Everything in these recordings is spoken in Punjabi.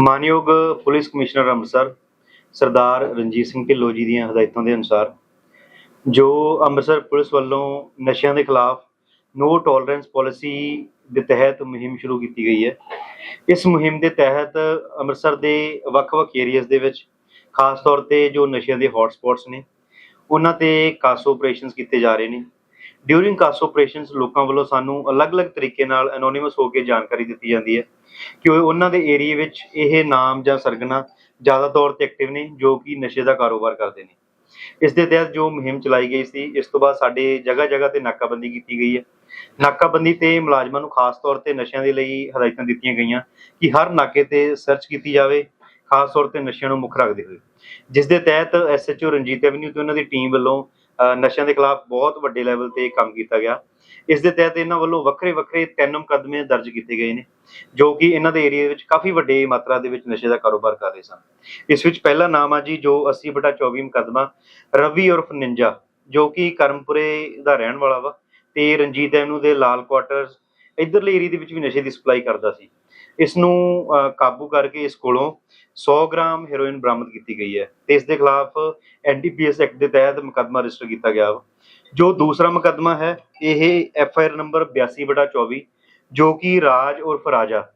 ਮਾਨਯੋਗ ਪੁਲਿਸ ਕਮਿਸ਼ਨਰ ਅੰਮ੍ਰਿਤਸਰ, ਸਰਦਾਰ ਰਣਜੀਤ ਸਿੰਘ ਢਿੱਲੋਂ ਜੀ ਦੀਆਂ ਹਦਾਇਤਾਂ ਦੇ ਅਨੁਸਾਰ, ਜੋ ਅੰਮ੍ਰਿਤਸਰ ਪੁਲਿਸ ਵੱਲੋਂ ਨਸ਼ਿਆਂ ਦੇ ਖਿਲਾਫ ਨੋ ਟੋਲਰੈਂਸ ਪਾਲਿਸੀ ਦੇ ਤਹਿਤ ਮੁਹਿੰਮ ਸ਼ੁਰੂ ਕੀਤੀ ਗਈ ਹੈ। ਇਸ ਮੁਹਿੰਮ ਦੇ ਤਹਿਤ ਅੰਮ੍ਰਿਤਸਰ ਦੇ ਵੱਖ-ਵੱਖ ਏਰੀਆਜ਼ ਦੇ ਵਿੱਚ, ਖਾਸ ਤੌਰ ਤੇ ਜੋ ਨਸ਼ਿਆਂ ਦੇ ਹੌਟ ਸਪੌਟਸ ਨੇ, ਉਹਨਾਂ ਤੇ ਕਾਸੋ ਆਪਰੇਸ਼ਨਸ ਕੀਤੇ ਜਾ ਰਹੇ ਨੇ। ਡਿਊਰਿੰਗ ਕਾਸੋ ਆਪਰੇਸ਼ਨਸ ਲੋਕਾਂ ਵੱਲੋਂ ਸਾਨੂੰ ਅਲੱਗ-ਅਲੱਗ ਤਰੀਕੇ ਨਾਲ ਐਨੋਨਿਮਸ ਹੋ ਕੇ ਜਾਣਕਾਰੀ ਦਿੱਤੀ ਜਾਂਦੀ ਹੈ। ਕਿ ਉਹਨਾਂ ਦੇ ਏਰੀਆ ਵਿੱਚ ਇਹ ਨਾਮ ਜਾਂ ਸਰਗਨਾ ਜ਼ਿਆਦਾ ਤੌਰ ਤੇ ਐਕਟਿਵ ਨੇ, ਜੋ ਕਿ ਨਸ਼ੇ ਦਾ ਕਾਰੋਬਾਰ ਕਰਦੇ ਨੇ। ਇਸ ਦੇ ਤਹਿਤ ਜੋ ਮੁਹਿੰਮ ਚਲਾਈ ਗਈ ਸੀ, ਇਸ ਤੋਂ ਬਾਅਦ ਸਾਡੇ ਜਗ੍ਹਾ ਜਗ੍ਹਾ ਤੇ ਨਾਕਾਬੰਦੀ ਕੀਤੀ ਗਈ ਹੈ। ਨਾਕਾਬੰਦੀ ਤੇ ਮੁਲਾਜ਼ਮਾਂ ਨੂੰ ਖਾਸ ਤੌਰ ਤੇ ਨਸ਼ਿਆਂ ਦੇ ਲਈ ਹਦਾਇਤਾਂ ਦਿੱਤੀਆਂ ਗਈਆਂ ਕਿ ਹਰ ਨਾਕੇ ਤੇ ਸਰਚ ਕੀਤੀ ਜਾਵੇ, ਖਾਸ ਤੌਰ ਤੇ ਨਸ਼ਿਆਂ ਨੂੰ ਮੁੱਖ ਰੱਖਦੇ ਹੋਏ। ਜਿਸ ਦੇ ਤਹਿਤ ਐਸਐਚਓ ਰਣਜੀਤ ਐਵਨਿਊ ਤੇ ਉਹਨਾਂ ਦੀ ਟੀਮ ਵੱਲੋਂ ਨਸ਼ਿਆਂ ਦੇ ਖਿਲਾਫ ਬਹੁਤ ਵੱਡੇ ਲੈਵਲ ਤੇ ਕੰਮ ਕੀਤਾ ਗਿਆ। ਇਸ ਦੇ ਤਹਿਤ ਇਹਨਾਂ ਵੱਲੋਂ ਵੱਖਰੇ ਵੱਖਰੇ ਤਿੰਨ ਮੁਕੱਦਮੇ ਦਰਜ ਕੀਤੇ ਗਏ ਨੇ, ਜੋ ਕਿ ਇਹਨਾਂ ਦੇ ਏਰੀਆ ਵਿੱਚ ਕਾਫੀ ਵੱਡੇ ਮਾਤਰਾ ਦੇ ਵਿੱਚ ਨਸ਼ੇ ਦਾ ਕਾਰੋਬਾਰ ਕਰ ਰਹੇ ਸਨ। ਇਸ ਵਿੱਚ ਪਹਿਲਾ ਨਾਮ ਆ ਜੀ ਜੋ 80 ਬਟਾ 24 ਮੁਕੱਦਮਾ ਰਵੀ ਉਰਫ ਨਿੰਜਾ, ਜੋ ਕਿ ਕਰਮਪੁਰੇ ਦਾ ਰਹਿਣ ਵਾਲਾ ਵਾ ਤੇ ਰਣਜੀਤ ਐਨੂ ਦੇ ਲਾਲ ਕੁਆਟਰਸ ਇਧਰਲੇ ਏਰੀਆ ਦੇ ਵਿੱਚ ਵੀ ਨਸ਼ੇ ਦੀ ਸਪਲਾਈ ਕਰਦਾ ਸੀ। ਇਸ ਨੂੰ ਕਾਬੂ ਕਰਕੇ ਇਸ ਕੋਲੋਂ 100 ਗ੍ਰਾਮ ਹੈਰੋਇਨ ਬਰਾਮਦ ਕੀਤੀ ਗਈ ਹੈ ਤੇ ਇਸ ਦੇ ਖਿਲਾਫ ਐਨਡੀਪੀਐਸ ਐਕਟ ਦੇ ਤਹਿਤ ਮੁਕੱਦਮਾ ਰਜਿਸਟਰ ਕੀਤਾ ਗਿਆ ਵਾ। ਜੋ ਦੂਸਰਾ ਮੁਕੱਦਮਾ ਹੈ, ਇਹ ਐਫ ਆਈ ਆਰ ਨੰਬਰ 82 ਬਟਾ 24 ਜੋ ਕਿ ਰਾਜ ਉਰਫ ਰਾਜਾ।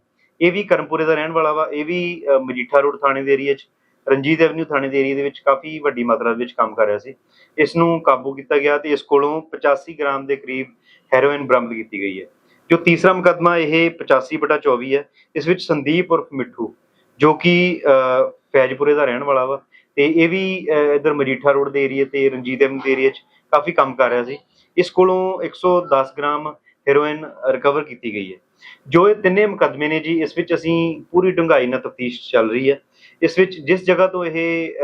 ਇਹ ਵੀ ਕਰਮਪੁਰੇ ਦਾ ਰਹਿਣ ਵਾਲਾ ਵਾ, ਇਹ ਵੀ ਮਜੀਠਾ ਰੋਡ ਥਾਣੇ ਦੇ ਏਰੀਆ 'ਚ, ਰਣਜੀਤ ਐਵਨਿਊ ਥਾਣੇ ਦੇ ਏਰੀਆ ਦੇ ਵਿੱਚ ਕਾਫੀ ਵੱਡੀ ਮਾਤਰਾ ਦੇ ਵਿੱਚ ਕੰਮ ਕਰ ਰਿਹਾ ਸੀ। ਇਸ ਨੂੰ ਕਾਬੂ ਕੀਤਾ ਗਿਆ ਤੇ ਇਸ ਕੋਲੋਂ 85 ਗ੍ਰਾਮ ਦੇ ਕਰੀਬ ਹੈਰੋਇਨ ਬਰਾਮਦ ਕੀਤੀ ਗਈ ਹੈ। ਜੋ ਤੀਸਰਾ ਮੁਕੱਦਮਾ ਇਹ 85 ਬਟਾ 24 ਹੈ ਇਸ ਵਿੱਚ ਸੰਦੀਪ ਉਰਫ ਮਿੱਠੂ ਜੋ ਕਿ ਫੈਜ਼ਪੁਰੇ ਦਾ ਰਹਿਣ ਵਾਲਾ ਵਾ ਤੇ ਇਹ ਵੀ ਅ, ਇੱਧਰ ਮਜੀਠਾ ਰੋਡ ਦੇ ਏਰੀਆ ਤੇ ਰਣਜੀਤ ਐਮ ਦੇ ਏਰੀਆ 'ਚ ਕਾਫੀ ਕੰਮ ਕਰ ਰਿਹਾ ਸੀ। ਇਸ ਕੋਲੋਂ 110 ਗ੍ਰਾਮ ਹੈਰੋਇਨ ਰਿਕਵਰ ਕੀਤੀ ਗਈ ਹੈ। ਜੋ ਇਹ ਤਿੰਨੇ ਮੁਕੱਦਮੇ ਨੇ ਜੀ ਇਸ ਵਿੱਚ ਅਸੀਂ ਪੂਰੀ ਡੂੰਘਾਈ ਨਾਲ ਤਫਤੀਸ਼ ਚੱਲ ਰਹੀ ਹੈ। ਇਸ ਵਿੱਚ ਜਿਸ ਜਗ੍ਹਾ ਤੋਂ ਇਹ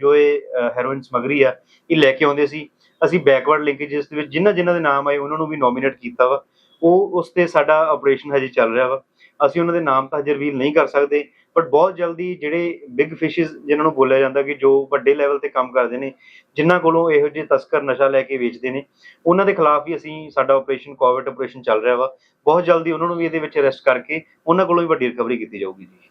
ਜੋ ਇਹ ਹੈਰੋਇਨ ਸਮਗਰੀ ਆ ਇਹ ਲੈ ਕੇ ਆਉਂਦੇ ਸੀ ਅਸੀਂ ਬੈਕਵਰਡ ਲਿੰਕੇजेस ਦੇ ਵਿੱਚ ਜਿਨ੍ਹਾਂ ਜਿਨ੍ਹਾਂ ਦੇ ਨਾਮ ਆਏ ਉਹਨਾਂ ਨੂੰ ਵੀ ਨੋਮੀਨੇਟ ਕੀਤਾ ਵਾ। ਉਹ ਉਸ ਤੇ ਸਾਡਾ ਆਪਰੇਸ਼ਨ ਹਜੇ ਚੱਲ ਰਿਹਾ ਵਾ। ਅਸੀਂ ਉਹਨਾਂ ਦੇ ਨਾਮ ਤਾਂ ਹਜੇ ਰਿਵੀਲ ਨਹੀਂ ਕਰ ਸਕਦੇ ਬਟ ਬਹੁਤ ਜਲਦੀ ਜਿਹੜੇ ਬਿਗ ਫਿਸ਼ਸ ਜਿਨ੍ਹਾਂ ਨੂੰ ਬੋਲਿਆ ਜਾਂਦਾ ਕਿ ਜੋ ਵੱਡੇ ਲੈਵਲ ਤੇ ਕੰਮ ਕਰਦੇ ਨੇ, ਜਿਨ੍ਹਾਂ ਕੋਲੋਂ ਇਹੋ ਜਿਹੇ ਤਸਕਰ ਨਸ਼ਾ ਲੈ ਕੇ ਵੇਚਦੇ ਨੇ, ਉਹਨਾਂ ਦੇ ਖਿਲਾਫ ਵੀ ਅਸੀਂ ਸਾਡਾ ਆਪਰੇਸ਼ਨ ਕੋਵਿਡ ਆਪਰੇਸ਼ਨ ਚੱਲ ਰਿਹਾ ਵਾ। ਬਹੁਤ ਜਲਦੀ ਉਹਨਾਂ ਨੂੰ ਵੀ ਇਹਦੇ ਵਿੱਚ ਅਰੈਸਟ ਕਰਕੇ ਉਹਨਾਂ ਕੋਲੋਂ ਵੀ ਵੱਡੀ ਰਿਕਵਰੀ ਕੀਤੀ ਜਾਊਗੀ ਜੀ।